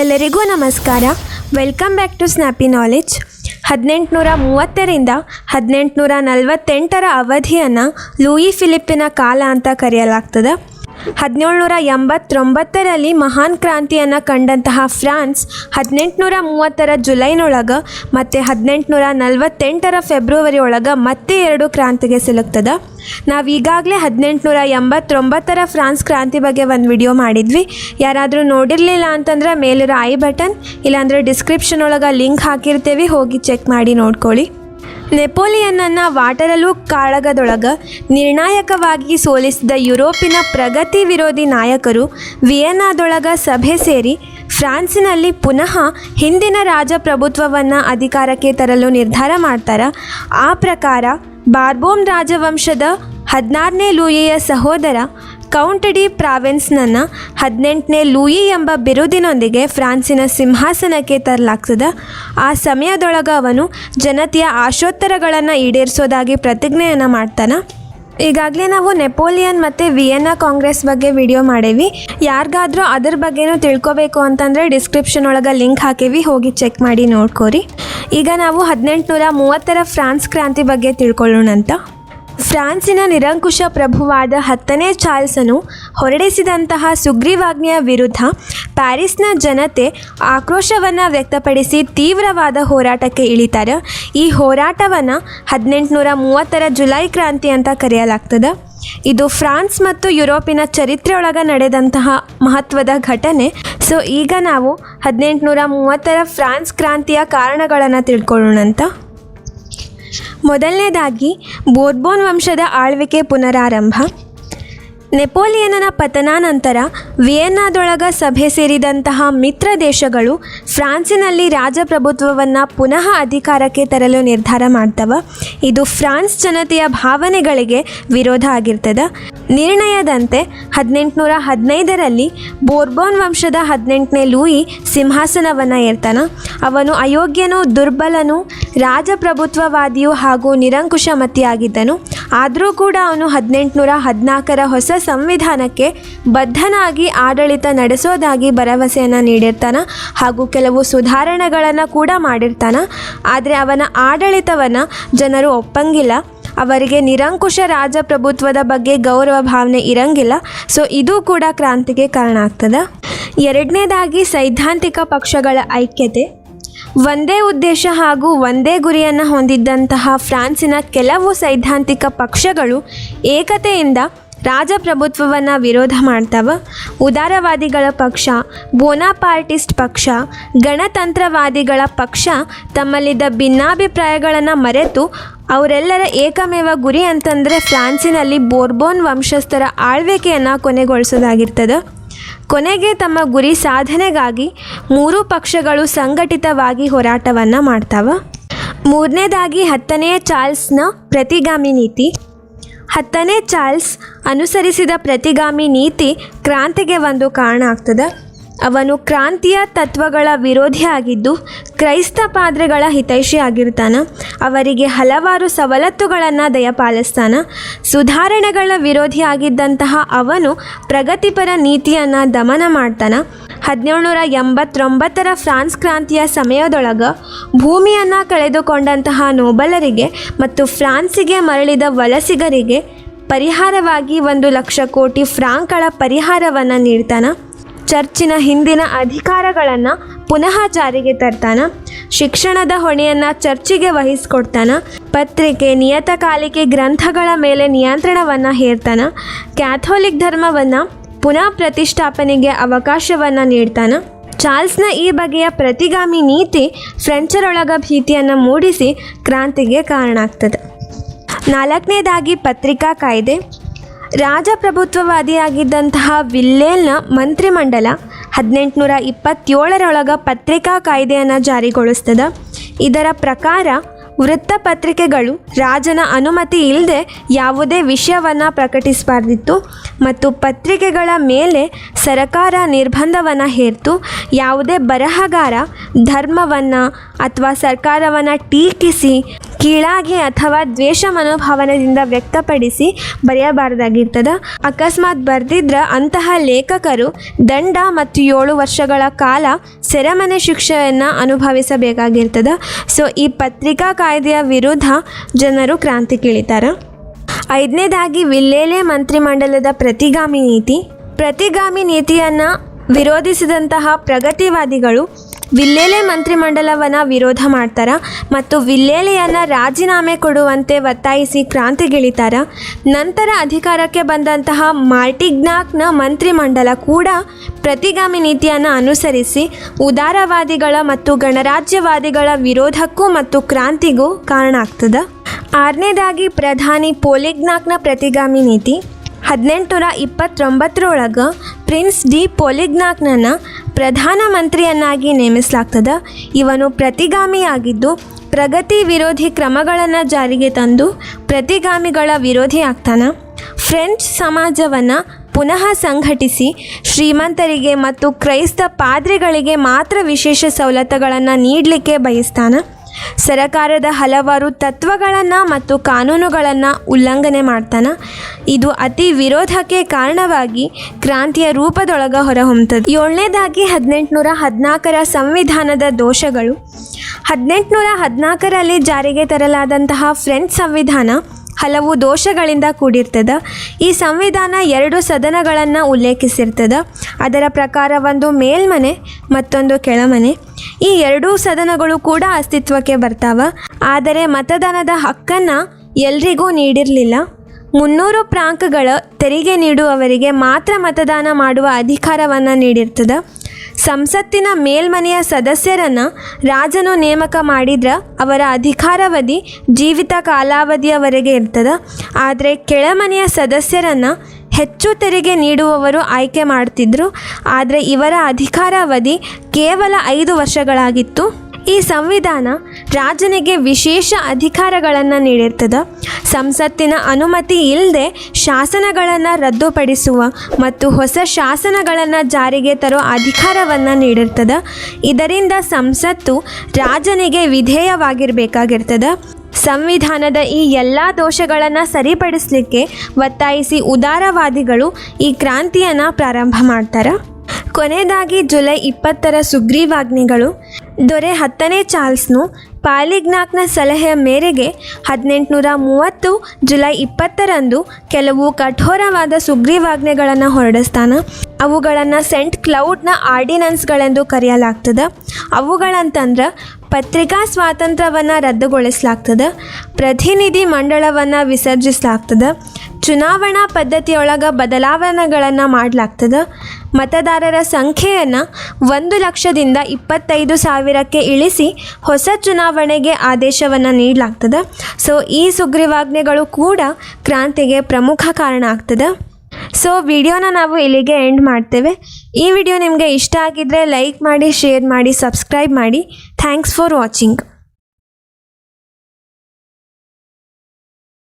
ಎಲ್ಲರಿಗೂ ನಮಸ್ಕಾರ. Welcome back to Snappy Knowledge ಹದಿನೆಂಟುನೂರ ಮೂವತ್ತರಿಂದ ಹದಿನೆಂಟುನೂರ ನಲವತ್ತೆಂಟರ ಅವಧಿಯನ್ನು ಲೂಯಿ ಫಿಲಿಪ್ಪಿನ ಕಾಲ ಅಂತ ಕರೆಯಲಾಗ್ತದೆ. ಹದಿನೇಳುನೂರ ಎಂಬತ್ತೊಂಬತ್ತರಲ್ಲಿ ಮಹಾನ್ ಕ್ರಾಂತಿಯನ್ನು ಕಂಡಂತಹ ಫ್ರಾನ್ಸ್ ಹದಿನೆಂಟುನೂರ ಮೂವತ್ತರ ಜುಲೈನೊಳಗೆ ಮತ್ತು ಹದಿನೆಂಟುನೂರ ನಲವತ್ತೆಂಟರ ಫೆಬ್ರವರಿ ಒಳಗೆ ಮತ್ತೆ ಎರಡು ಕ್ರಾಂತಿಗೆ ಸಿಲುಕ್ತದೆ. ನಾವು ಈಗಾಗಲೇ ಹದಿನೆಂಟುನೂರ ಎಂಬತ್ತೊಂಬತ್ತರ ಫ್ರಾನ್ಸ್ ಕ್ರಾಂತಿ ಬಗ್ಗೆ ಒಂದು ವಿಡಿಯೋ ಮಾಡಿದ್ವಿ. ಯಾರಾದರೂ ನೋಡಿರಲಿಲ್ಲ ಅಂತಂದ್ರೆ ಮೇಲಿರೋ ಐ ಬಟನ್, ಇಲ್ಲಾಂದರೆ ಡಿಸ್ಕ್ರಿಪ್ಷನ್ ಒಳಗೆ ಲಿಂಕ್ ಹಾಕಿರ್ತೀವಿ, ಹೋಗಿ ಚೆಕ್ ಮಾಡಿ ನೋಡ್ಕೊಳ್ಳಿ. ನೆಪೋಲಿಯನ್ನನ್ನು ವಾಟರಲು ಕಾಳಗದೊಳಗ ನಿರ್ಣಾಯಕವಾಗಿ ಸೋಲಿಸಿದ ಯುರೋಪಿನ ಪ್ರಗತಿ ವಿರೋಧಿ ನಾಯಕರು ವಿಯೆನ್ನಾದೊಳಗ ಸಭೆ ಸೇರಿ ಫ್ರಾನ್ಸಿನಲ್ಲಿ ಪುನಃ ಹಿಂದಿನ ರಾಜಪ್ರಭುತ್ವವನ್ನು ಅಧಿಕಾರಕ್ಕೆ ತರಲು ನಿರ್ಧಾರ ಮಾಡ್ತಾರ. ಆ ಪ್ರಕಾರ ಬಾರ್ಬೋಮ್ ರಾಜವಂಶದ ಹದಿನಾರನೇ ಲೂಯಿಯ ಸಹೋದರ ಕೌಂಟ್ ಡಿ ಪ್ರಾವಿನ್ಸ್ನನ್ನು ಹದಿನೆಂಟನೇ ಲೂಯಿ ಎಂಬ ಬಿರುದಿನೊಂದಿಗೆ ಫ್ರಾನ್ಸಿನ ಸಿಂಹಾಸನಕ್ಕೆ ತರಲಾಗ್ತದೆ. ಆ ಸಮಯದೊಳಗೆ ಅವನು ಜನತೆಯ ಆಶೋತ್ತರಗಳನ್ನು ಈಡೇರಿಸೋದಾಗಿ ಪ್ರತಿಜ್ಞೆಯನ್ನು ಮಾಡ್ತಾನೆ. ಈಗಾಗಲೇ ನಾವು ನೆಪೋಲಿಯನ್ ಮತ್ತು ವಿಯೆನ್ನಾ ಕಾಂಗ್ರೆಸ್ ಬಗ್ಗೆ ವಿಡಿಯೋ ಮಾಡೇವಿ. ಯಾರಿಗಾದ್ರೂ ಅದ್ರ ಬಗ್ಗೆನೂ ತಿಳ್ಕೊಬೇಕು ಅಂತಂದರೆ ಡಿಸ್ಕ್ರಿಪ್ಷನ್ ಒಳಗೆ ಲಿಂಕ್ ಹಾಕೇವಿ, ಹೋಗಿ ಚೆಕ್ ಮಾಡಿ ನೋಡ್ಕೋರಿ. ಈಗ ನಾವು ಹದಿನೆಂಟುನೂರ ಮೂವತ್ತರ ಫ್ರಾನ್ಸ್ ಕ್ರಾಂತಿ ಬಗ್ಗೆ ತಿಳ್ಕೊಳ್ಳೋಣಂತ. ಫ್ರಾನ್ಸಿನ ನಿರಂಕುಶ ಪ್ರಭುವಾದ ಹತ್ತನೇ ಚಾರ್ಲ್ಸನು ಹೊರಡಿಸಿದಂತಹ ಸುಗ್ರೀವಾಜ್ಞೆಯ ವಿರುದ್ಧ ಪ್ಯಾರಿಸ್ನ ಜನತೆ ಆಕ್ರೋಶವನ್ನು ವ್ಯಕ್ತಪಡಿಸಿ ತೀವ್ರವಾದ ಹೋರಾಟಕ್ಕೆ ಇಳಿತಾರೆ. ಈ ಹೋರಾಟವನ್ನು ಹದಿನೆಂಟುನೂರ ಮೂವತ್ತರ ಜುಲೈ ಕ್ರಾಂತಿ ಅಂತ ಕರೆಯಲಾಗ್ತದೆ. ಇದು ಫ್ರಾನ್ಸ್ ಮತ್ತು ಯುರೋಪಿನ ಚರಿತ್ರೆಯೊಳಗೆ ನಡೆದಂತಹ ಮಹತ್ವದ ಘಟನೆ. ಸೊ, ಈಗ ನಾವು ಹದಿನೆಂಟುನೂರ ಮೂವತ್ತರ ಫ್ರಾನ್ಸ್ ಕ್ರಾಂತಿಯ ಕಾರಣಗಳನ್ನು ತಿಳ್ಕೊಳ್ಳೋಣಂತ. ಮೊದಲನೇದಾಗಿ ಬೋರ್ಬೋನ್ ವಂಶದ ಆಳ್ವಿಕೆ ಪುನರಾರಂಭ. ನೆಪೋಲಿಯನನ ಪತನಾನಂತರ ವಿಯೆನ್ನಾದೊಳಗ ಸಭೆ ಸೇರಿದಂತಹ ಮಿತ್ರ ದೇಶಗಳು ಫ್ರಾನ್ಸಿನಲ್ಲಿ ರಾಜಪ್ರಭುತ್ವವನ್ನು ಪುನಃ ಅಧಿಕಾರಕ್ಕೆ ತರಲು ನಿರ್ಧಾರ ಮಾಡ್ತವ. ಇದು ಫ್ರಾನ್ಸ್ ಜನತೆಯ ಭಾವನೆಗಳಿಗೆ ವಿರೋಧ ಆಗಿರ್ತದೆ. ನಿರ್ಣಯದಂತೆ ಹದಿನೆಂಟುನೂರ ಹದಿನೈದರಲ್ಲಿ ಬೋರ್ಬೋನ್ ವಂಶದ ಹದಿನೆಂಟನೇ ಲೂಯಿ ಸಿಂಹಾಸನವನ್ನು ಏರ್ತಾನ. ಅವನು ಅಯೋಗ್ಯನೂ ದುರ್ಬಲನೂ ರಾಜಪ್ರಭುತ್ವವಾದಿಯೂ ಹಾಗೂ ನಿರಂಕುಶಮತಿಯಾಗಿದ್ದನು. ಆದರೂ ಕೂಡ ಅವನು ಹದಿನೆಂಟುನೂರ ಹದಿನಾಲ್ಕರ ಹೊಸ ಸಂವಿಧಾನಕ್ಕೆ ಬದ್ಧನಾಗಿ ಆಡಳಿತ ನಡೆಸೋದಾಗಿ ಭರವಸೆಯನ್ನು ನೀಡಿರ್ತಾನೆ ಹಾಗೂ ಕೆಲವು ಸುಧಾರಣೆಗಳನ್ನು ಕೂಡ ಮಾಡಿರ್ತಾನೆ. ಆದರೆ ಅವನ ಆಡಳಿತವನ್ನು ಜನರು ಒಪ್ಪಂಗಿಲ್ಲ. ಅವರಿಗೆ ನಿರಂಕುಶ ರಾಜಪ್ರಭುತ್ವದ ಬಗ್ಗೆ ಗೌರವ ಭಾವನೆ ಇರಂಗಿಲ್ಲ. ಸೊ ಇದು ಕೂಡ ಕ್ರಾಂತಿಗೆ ಕಾರಣ ಆಗ್ತದೆ. ಎರಡನೇದಾಗಿ ಸೈದ್ಧಾಂತಿಕ ಪಕ್ಷಗಳ ಐಕ್ಯತೆ. ಒಂದೇ ಉದ್ದೇಶ ಹಾಗೂ ಒಂದೇ ಗುರಿಯನ್ನು ಹೊಂದಿದ್ದಂತಹ ಫ್ರಾನ್ಸಿನ ಕೆಲವು ಸೈದ್ಧಾಂತಿಕ ಪಕ್ಷಗಳು ಏಕತೆಯಿಂದ ರಾಜಪ್ರಭುತ್ವವನ್ನು ವಿರೋಧ ಮಾಡ್ತಾವ. ಉದಾರವಾದಿಗಳ ಪಕ್ಷ, ಬೋನಾಪಾರ್ಟಿಸ್ಟ್ ಪಕ್ಷ, ಗಣತಂತ್ರವಾದಿಗಳ ಪಕ್ಷ ತಮ್ಮಲ್ಲಿದ್ದ ಭಿನ್ನಾಭಿಪ್ರಾಯಗಳನ್ನು ಮರೆತು ಅವರೆಲ್ಲರ ಏಕಮೇವ ಗುರಿ ಅಂತಂದರೆ ಫ್ರಾನ್ಸಿನಲ್ಲಿ ಬೋರ್ಬೋನ್ ವಂಶಸ್ಥರ ಆಳ್ವಿಕೆಯನ್ನು ಕೊನೆಗೊಳಿಸೋದಾಗಿರ್ತದೆ. ಕೊನೆಗೆ ತಮ್ಮ ಗುರಿ ಸಾಧನೆಗಾಗಿ ಮೂರೂ ಪಕ್ಷಗಳು ಸಂಘಟಿತವಾಗಿ ಹೋರಾಟವನ್ನು ಮಾಡ್ತಾವ. ಮೂರನೇದಾಗಿ ಹತ್ತನೆಯ ಚಾರ್ಲ್ಸ್ನ ಪ್ರತಿಗಾಮಿ ನೀತಿ. ಹತ್ತನೇ ಚಾರ್ಲ್ಸ್ ಅನುಸರಿಸಿದ ಪ್ರತಿಗಾಮಿ ನೀತಿ ಕ್ರಾಂತಿಗೆ ಒಂದು ಕಾರಣ ಆಗ್ತದೆ. ಅವನು ಕ್ರಾಂತಿಯ ತತ್ವಗಳ ವಿರೋಧಿ ಆಗಿದ್ದು ಕ್ರೈಸ್ತ ಪಾದ್ರೆಗಳ ಹಿತೈಷಿ ಆಗಿರ್ತಾನೆ ಅವರಿಗೆ ಹಲವಾರು ಸವಲತ್ತುಗಳನ್ನು ದಯಪಾಲಿಸ್ತಾನೆ. ಸುಧಾರಣೆಗಳ ವಿರೋಧಿಯಾಗಿದ್ದಂತಹ ಅವನು ಪ್ರಗತಿಪರ ನೀತಿಯನ್ನು ದಮನ ಮಾಡ್ತಾನೆ. ಹದಿನೇಳುನೂರ ಎಂಬತ್ತೊಂಬತ್ತರ ಫ್ರಾನ್ಸ್ ಕ್ರಾಂತಿಯ ಸಮಯದೊಳಗೆ ಭೂಮಿಯನ್ನು ಕಳೆದುಕೊಂಡಂತಹ ನೋಬಲರಿಗೆ ಮತ್ತು ಫ್ರಾನ್ಸಿಗೆ ಮರಳಿದ ವಲಸಿಗರಿಗೆ ಪರಿಹಾರವಾಗಿ ಒಂದು ಲಕ್ಷ ಕೋಟಿ ಫ್ರಾಂಕ್ಗಳ ಪರಿಹಾರವನ್ನು ನೀಡ್ತಾನೆ. ಚರ್ಚಿನ ಹಿಂದಿನ ಅಧಿಕಾರಗಳನ್ನು ಪುನಃ ಜಾರಿಗೆ ತರ್ತಾನ, ಶಿಕ್ಷಣದ ಹೊಣೆಯನ್ನು ಚರ್ಚಿಗೆ ವಹಿಸ್ಕೊಡ್ತಾನ, ಪತ್ರಿಕೆ, ನಿಯತಕಾಲಿಕೆ ಗ್ರಂಥಗಳ ಮೇಲೆ ನಿಯಂತ್ರಣವನ್ನು ಹೇರ್ತಾನ, ಕ್ಯಾಥೋಲಿಕ್ ಧರ್ಮವನ್ನು ಪುನಃ ಪ್ರತಿಷ್ಠಾಪನೆಗೆ ಅವಕಾಶವನ್ನು ನೀಡ್ತಾನ. ಚಾರ್ಲ್ಸ್ನ ಈ ಬಗೆಯ ಪ್ರತಿಗಾಮಿ ನೀತಿ ಫ್ರೆಂಚರೊಳಗ ಭೀತಿಯನ್ನು ಮೂಡಿಸಿ ಕ್ರಾಂತಿಗೆ ಕಾರಣ ಆಗ್ತದೆ ನಾಲ್ಕನೇದಾಗಿ ಪತ್ರಿಕಾ ಕಾಯ್ದೆ. ರಾಜಪ್ರಭುತ್ವವಾದಿಯಾಗಿದ್ದಂತಹ ವಿಲ್ಲೇಲ್ನ ಮಂತ್ರಿಮಂಡಲ ಹದಿನೆಂಟುನೂರ ಇಪ್ಪತ್ತೇಳರೊಳಗ ಪತ್ರಿಕಾ ಕಾಯ್ದೆಯನ್ನು ಜಾರಿಗೊಳಿಸ್ತದೆ. ಇದರ ಪ್ರಕಾರ ವೃತ್ತಪತ್ರಿಕೆಗಳು ರಾಜನ ಅನುಮತಿ ಇಲ್ಲದೆ ಯಾವುದೇ ವಿಷಯವನ್ನು ಪ್ರಕಟಿಸಬಾರ್ದಿತ್ತು ಮತ್ತು ಪತ್ರಿಕೆಗಳ ಮೇಲೆ ಸರಕಾರ ನಿರ್ಬಂಧವನ್ನು ಹೇರ್ತು ಯಾವುದೇ ಬರಹಗಾರ ಧರ್ಮವನ್ನು ಅಥವಾ ಸರ್ಕಾರವನ್ನು ಟೀಕಿಸಿ ಕೀಳಾಗಿ ಅಥವಾ ದ್ವೇಷ ಮನೋಭಾವನೆಯಿಂದ ವ್ಯಕ್ತಪಡಿಸಿ ಬರೆಯಬಾರ್ದಾಗಿರ್ತದ. ಅಕಸ್ಮಾತ್ ಬರೆದಿದ್ರ ಅಂತಹ ಲೇಖಕರು ದಂಡ ಮತ್ತು ಏಳು ವರ್ಷಗಳ ಕಾಲ ಸೆರೆಮನೆ ಶಿಕ್ಷೆಯನ್ನು ಅನುಭವಿಸಬೇಕಾಗಿರ್ತದ. ಸೊ, ಈ ಪತ್ರಿಕಾ ಕಾಯ್ದೆಯ ವಿರುದ್ಧ ಜನರು ಕ್ರಾಂತಿ ಕ್ರಾಂತಿಗಿಳಿತಾರೆ ಐದನೇದಾಗಿ, ವಿಲ್ಲೇಲೆ ಮಂತ್ರಿಮಂಡಲದ ಪ್ರತಿಗಾಮಿ ನೀತಿ. ಪ್ರತಿಗಾಮಿ ನೀತಿಯನ್ನು ವಿರೋಧಿಸಿದಂತಹ ಪ್ರಗತಿವಾದಿಗಳು ವಿಲ್ಲೇಲೆ ಮಂತ್ರಿಮಂಡಲವನ್ನು ವಿರೋಧ ಮಾಡ್ತಾರ? ಮತ್ತು ವಿಲ್ಲೇಲೆಯನ್ನು ರಾಜೀನಾಮೆ ಕೊಡುವಂತೆ ಒತ್ತಾಯಿಸಿ ಕ್ರಾಂತಿಗಿಳಿತಾರ? ನಂತರ ಅಧಿಕಾರಕ್ಕೆ ಬಂದಂತಹ ಮಾರ್ಟಿಗ್ನಾಕ್ನ ಮಂತ್ರಿಮಂಡಲ ಕೂಡ ಪ್ರತಿಗಾಮಿ ನೀತಿಯನ್ನು ಅನುಸರಿಸಿ ಉದಾರವಾದಿಗಳ ಮತ್ತು ಗಣರಾಜ್ಯವಾದಿಗಳ ವಿರೋಧಕ್ಕೂ ಮತ್ತು ಕ್ರಾಂತಿಗೂ ಕಾರಣ ಆಗ್ತದೆ ಆರನೇದಾಗಿ ಪ್ರಧಾನಿ ಪೋಲಿಗ್ನಾಕ್ನ ಪ್ರತಿಗಾಮಿ ನೀತಿ ಹದಿನೆಂಟುನೂರ ಇಪ್ಪತ್ತೊಂಬತ್ತರೊಳಗೆ ಪ್ರಿನ್ಸ್ ಡಿ ಪೋಲಿಗ್ನಾಕ್ನನ್ನು ಪ್ರಧಾನಮಂತ್ರಿಯನ್ನಾಗಿ ನೇಮಿಸಲಾಗ್ತದೆ. ಇವನು ಪ್ರತಿಗಾಮಿಯಾಗಿದ್ದು ಪ್ರಗತಿ ವಿರೋಧಿ ಕ್ರಮಗಳನ್ನು ಜಾರಿಗೆ ತಂದು ಪ್ರತಿಗಾಮಿಗಳ ವಿರೋಧಿ ಆಗ್ತಾನೆ. ಫ್ರೆಂಚ್ ಸಮಾಜವನ್ನು ಪುನಃ ಸಂಘಟಿಸಿ ಶ್ರೀಮಂತರಿಗೆ ಮತ್ತು ಕ್ರೈಸ್ತ ಪಾದ್ರಿಗಳಿಗೆ ಮಾತ್ರ ವಿಶೇಷ ಸವಲತ್ತುಗಳನ್ನು ನೀಡಲಿಕ್ಕೆ ಬಯಸ್ತಾನೆ. ಸರಕಾರದ ಹಲವಾರು ತತ್ವಗಳನ್ನು ಮತ್ತು ಕಾನೂನುಗಳನ್ನು ಉಲ್ಲಂಘನೆ ಮಾಡ್ತಾನೆ. ಇದು ಅತಿ ವಿರೋಧಕ್ಕೆ ಕಾರಣವಾಗಿ ಕ್ರಾಂತಿಯ ರೂಪದೊಳಗೆ ಹೊರಹೊಮ್ಮತದೆ ಏಳನೇದಾಗಿ ಹದಿನೆಂಟುನೂರ ಹದಿನಾಲ್ಕರ ಸಂವಿಧಾನದ ದೋಷಗಳು. ಹದಿನೆಂಟುನೂರ ಹದಿನಾಲ್ಕರಲ್ಲಿ ಜಾರಿಗೆ ತರಲಾದಂತಹ ಫ್ರೆಂಚ್ ಸಂವಿಧಾನ ಹಲವು ದೋಷಗಳಿಂದ ಕೂಡಿರ್ತದೆ. ಈ ಸಂವಿಧಾನ ಎರಡು ಸದನಗಳನ್ನು ಉಲ್ಲೇಖಿಸಿರ್ತದೆ. ಅದರ ಪ್ರಕಾರ ಒಂದು ಮೇಲ್ಮನೆ, ಮತ್ತೊಂದು ಕೆಳಮನೆ. ಈ ಎರಡೂ ಸದನಗಳು ಕೂಡ ಅಸ್ತಿತ್ವಕ್ಕೆ ಬರ್ತಾವ. ಆದರೆ ಮತದಾನದ ಹಕ್ಕನ್ನು ಎಲ್ರಿಗೂ ನೀಡಿರಲಿಲ್ಲ. ಮುನ್ನೂರು ಪ್ರಾಂಕ್ಗಳ ತೆರಿಗೆ ನೀಡುವವರಿಗೆ ಮಾತ್ರ ಮತದಾನ ಮಾಡುವ ಅಧಿಕಾರವನ್ನು ನೀಡಿರ್ತದೆ. ಸಂಸತ್ತಿನ ಮೇಲ್ಮನೆಯ ಸದಸ್ಯರನ್ನು ರಾಜನು ನೇಮಕ ಮಾಡಿದ್ರೆ ಅವರ ಅಧಿಕಾರಾವಧಿ ಜೀವಿತ ಕಾಲಾವಧಿಯವರೆಗೆ ಇರ್ತದೆ. ಆದರೆ ಕೆಳಮನೆಯ ಸದಸ್ಯರನ್ನು ಹೆಚ್ಚು ತೆರಿಗೆ ನೀಡುವವರು ಆಯ್ಕೆ ಮಾಡ್ತಿದ್ರು. ಆದರೆ ಇವರ ಅಧಿಕಾರಾವಧಿ ಕೇವಲ ಐದು ವರ್ಷಗಳಾಗಿತ್ತು. ಈ ಸಂವಿಧಾನ ರಾಜನಿಗೆ ವಿಶೇಷ ಅಧಿಕಾರಗಳನ್ನು ನೀಡಿರ್ತದೆ. ಸಂಸತ್ತಿನ ಅನುಮತಿ ಇಲ್ಲದೆ ಶಾಸನಗಳನ್ನು ರದ್ದುಪಡಿಸುವ ಮತ್ತು ಹೊಸ ಶಾಸನಗಳನ್ನು ಜಾರಿಗೆ ತರೋ ಅಧಿಕಾರವನ್ನು ನೀಡಿರ್ತದೆ. ಇದರಿಂದ ಸಂಸತ್ತು ರಾಜನಿಗೆ ವಿಧೇಯವಾಗಿರಬೇಕಾಗಿರ್ತದೆ. ಸಂವಿಧಾನದ ಈ ಎಲ್ಲ ದೋಷಗಳನ್ನು ಸರಿಪಡಿಸಲಿಕ್ಕೆ ಒತ್ತಾಯಿಸಿ ಉದಾರವಾದಿಗಳು ಈ ಕ್ರಾಂತಿಯನ್ನು ಪ್ರಾರಂಭ ಮಾಡ್ತಾರೆ. ಕೊನೆಯದಾಗಿ ಜುಲೈ ಇಪ್ಪತ್ತರ ಸುಗ್ರೀವಾಜ್ಞೆಗಳು. ದೊರೆ ಹತ್ತನೇ ಚಾರ್ಲ್ಸ್ನು ಪಾಲಿಗ್ನಾಕ್ನ ಸಲಹೆಯ ಮೇರೆಗೆ ಹದಿನೆಂಟುನೂರ ಮೂವತ್ತು ಜುಲೈ ಇಪ್ಪತ್ತರಂದು ಕೆಲವು ಕಠೋರವಾದ ಸುಗ್ರೀವಾಜ್ಞೆಗಳನ್ನು ಹೊರಡಿಸ್ತಾನೆ. ಅವುಗಳನ್ನು ಸೆಂಟ್ ಕ್ಲೌಡ್ನ ಆರ್ಡಿನೆನ್ಸ್ಗಳೆಂದು ಕರೆಯಲಾಗ್ತದೆ. ಅವುಗಳಂತಂದ್ರೆ ಪತ್ರಿಕಾ ಸ್ವಾತಂತ್ರ್ಯವನ್ನು ರದ್ದುಗೊಳಿಸಲಾಗ್ತದೆ. ಪ್ರತಿನಿಧಿ ಮಂಡಳವನ್ನು ವಿಸರ್ಜಿಸಲಾಗ್ತದೆ. ಚುನಾವಣಾ ಪದ್ಧತಿಯೊಳಗೆ ಬದಲಾವಣೆಗಳನ್ನು ಮಾಡಲಾಗ್ತದೆ. ಮತದಾರರ ಸಂಖ್ಯೆಯನ್ನು ಒಂದು ಲಕ್ಷದಿಂದ ಇಪ್ಪತ್ತೈದು ಸಾವಿರಕ್ಕೆ ಇಳಿಸಿ ಹೊಸ ಚುನಾವಣೆಗೆ ಆದೇಶವನ್ನು ನೀಡಲಾಗ್ತದೆ. ಸೊ ಈ ಸುಗ್ರೀವಾಜ್ಞೆಗಳು ಕೂಡ ಕ್ರಾಂತಿಗೆ ಪ್ರಮುಖ ಕಾರಣ ಆಗ್ತದೆ. ಸೊ ವಿಡಿಯೋನ ನಾವು ಇಲ್ಲಿಗೆ ಎಂಡ್ ಮಾಡ್ತೇವೆ. ಈ ವಿಡಿಯೋ ನಿಮಗೆ ಇಷ್ಟ ಆಗಿದ್ದರೆ ಲೈಕ್ ಮಾಡಿ, ಶೇರ್ ಮಾಡಿ, ಸಬ್ಸ್ಕ್ರೈಬ್ ಮಾಡಿ. Thanks for watching